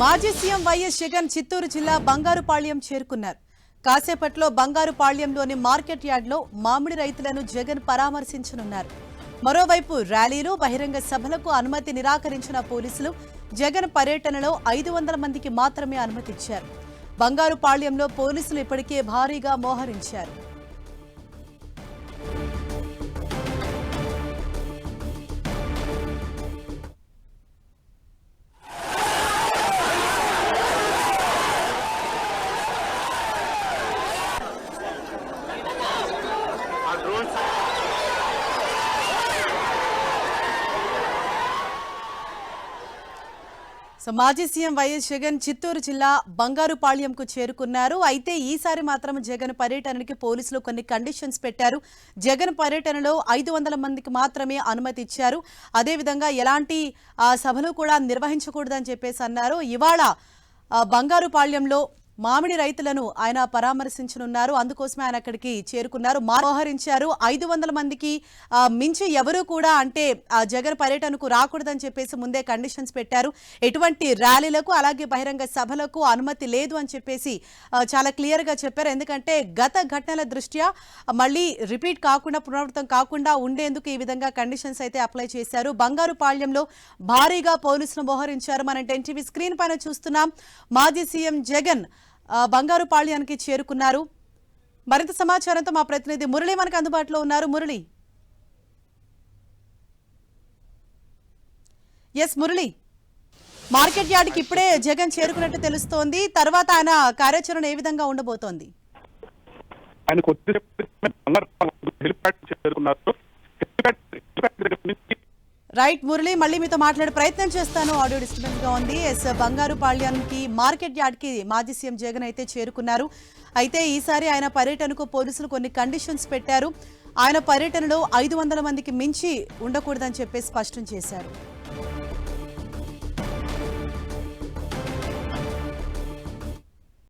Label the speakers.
Speaker 1: మాజీ CM YS Jagan Chittoor జిల్లా బంగారుపాళ్యం చేరుకున్నారు. కాసేపట్లో బంగారుపాళ్యంలోని మార్కెట్ యార్డ్లో మామిడి రైతులను జగన్ పరామర్శించనున్నారు. మరోవైపు ర్యాలీలు బహిరంగ సభలకు అనుమతి నిరాకరించిన పోలీసులు జగన్ పర్యటనలో ఐదు వందల మందికి మాత్రమే అనుమతిచ్చారు. బంగారుపాళ్యంలో పోలీసులు ఇప్పటికే భారీగా మోహరించారు. సో మాజీ సీఎం వైఎస్ జగన్ చిత్తూరు జిల్లా బంగారుపాళ్యంకు చేరుకున్నారు. అయితే ఈసారి మాత్రం జగన్ పర్యటనకి పోలీసులు కొన్ని కండిషన్స్ పెట్టారు. జగన్ పర్యటనలో ఐదు వందల మందికి మాత్రమే అనుమతి ఇచ్చారు. అదేవిధంగా ఎలాంటి సభలు కూడా నిర్వహించకూడదని చెప్పేసి అన్నారు. ఇవాళ బంగారుపాళ్యంలో మామిడి రైతులను ఆయన పరామర్శించనున్నారు. అందుకోసమే ఆయన అక్కడికి చేరుకున్నారు. మోహరించారు. ఐదు వందల మందికి మించి ఎవరూ కూడా అంటే ఆ జగన్ పర్యటనకు రాకూడదని చెప్పేసి ముందే కండిషన్స్ పెట్టారు. ఎటువంటి ర్యాలీలకు అలాగే బహిరంగ సభలకు అనుమతి లేదు అని చెప్పేసి చాలా క్లియర్గా చెప్పారు. ఎందుకంటే గత ఘటనల దృష్ట్యా మళ్ళీ రిపీట్ కాకుండా పునరావృతం కాకుండా ఉండేందుకు ఈ విధంగా కండిషన్స్ అయితే అప్లై చేశారు. బంగారు పాళ్యంలో భారీగా పోలీసులు మోహరించారు. మనం ఎన్టీవీ స్క్రీన్ పైన చూస్తున్నాం. మాజీ సీఎం జగన్ బంగారు పాళ్యానికి చేరుకున్నారు. మరింత సమాచారంతో మా ప్రతినిధి మురళి మనకు అందుబాటులో ఉన్నారు. మురళి. ఎస్ మురళి. మార్కెట్ యార్డ్కి ఇప్పుడే జగన్ చేరుకున్నట్టు తెలుస్తోంది. తర్వాత ఆయన కార్యాచరణ ఏ విధంగా ఉండబోతోంది?
Speaker 2: ఆయన కొద్దిసేపు చేరుకున్నారు?
Speaker 1: రైట్ మురళి మళ్ళీ మీతో మాట్లాడే ప్రయత్నం చేస్తాను. ఆడియో డిస్టర్బెన్స్గా ఉంది. ఎస్ బంగారు పాళ్యానికి మార్కెట్ యార్డ్కి మాజీ సీఎం జగన్ అయితే చేరుకున్నారు. అయితే ఈసారి ఆయన పర్యటనకు పోలీసులు కొన్ని కండిషన్స్ పెట్టారు. ఆయన పర్యటనలో ఐదు వందల మందికి మించి ఉండకూడదని చెప్పి స్పష్టం చేశారు.